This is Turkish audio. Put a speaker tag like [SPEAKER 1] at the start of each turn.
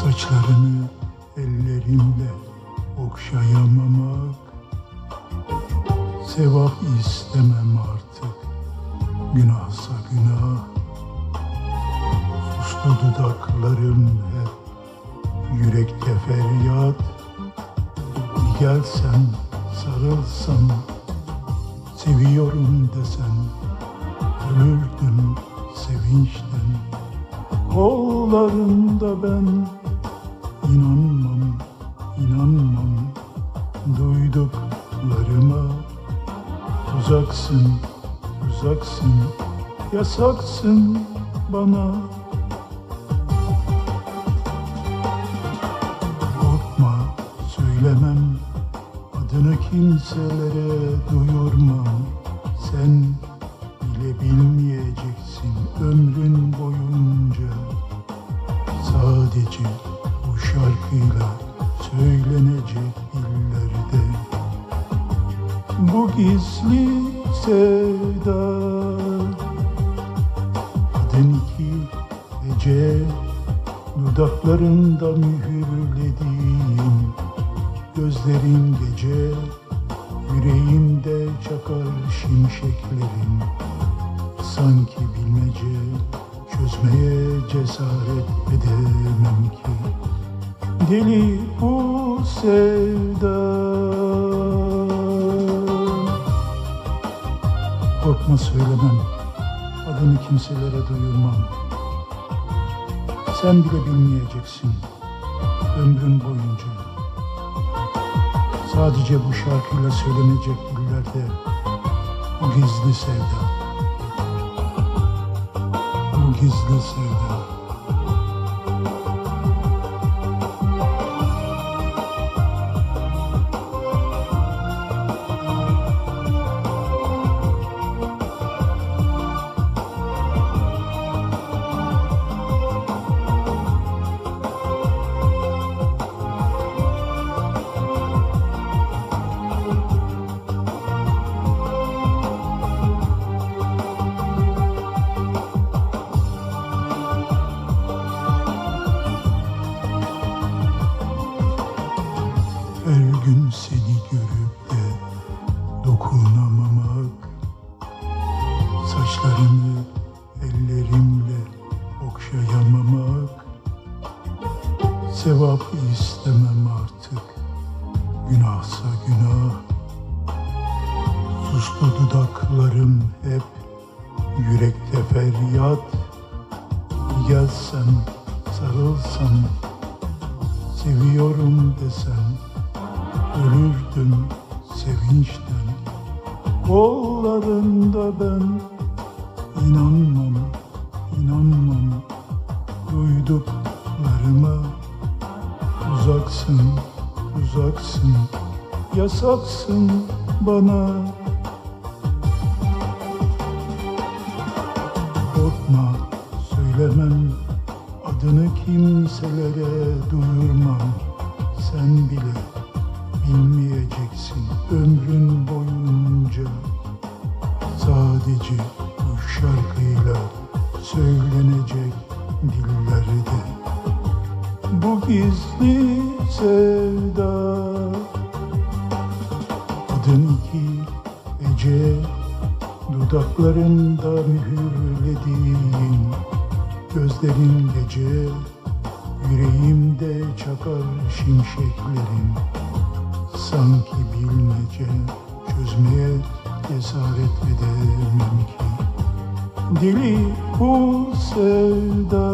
[SPEAKER 1] Saçlarını ellerimle okşayamamak. Sevap istemem artık. Günahsa günah. Suslu dudaklarım hep Yürekte feryat. Gelsen sarılsan Seviyorum desen Ölürdüm sevinçten. Kollarında ben inanmam, inanmam Duyduklarıma. Tuzaksın, tuzaksın Yasaksın bana. Korkma, söylemem. Adını kimselere duyurmam. Sen Bu gizli sevda. Adın iki gece Dudaklarında mühürlediğim Gözlerin gece Yüreğimde çakar şimşeklerin. Sanki bilmece Çözmeye cesaret edemem ki. Deli bu sevda Korkma söylemem. Adını kimselere duyurmam. Sen bile bilmeyeceksin Ömrün boyunca. Sadece bu şarkıyla söylenecek dillerde Bu gizli sevda. Bu gizli sevda Saçlarını ellerimle okşayamamak Sevap istemem artık. Günahsa günah. Suslu dudaklarım hep Yürekte feryat. Gelsen sarılsan Seviyorum desen Ölürdüm sevinçten. Kollarında ben inanmam, inanmam Duyduklarıma. Uzaksın, uzaksın Yasaksın bana. Korkma söylemem. Adını kimselere duyurmam. Sen bile dillerde Bu gizli sevda. Adın iki gece Dudaklarında mühürlediğin Gözlerin gece Yüreğimde çakar şimşeklerin. Sanki bilmece çözmeye cesaret edemem ki. Deli bu sevda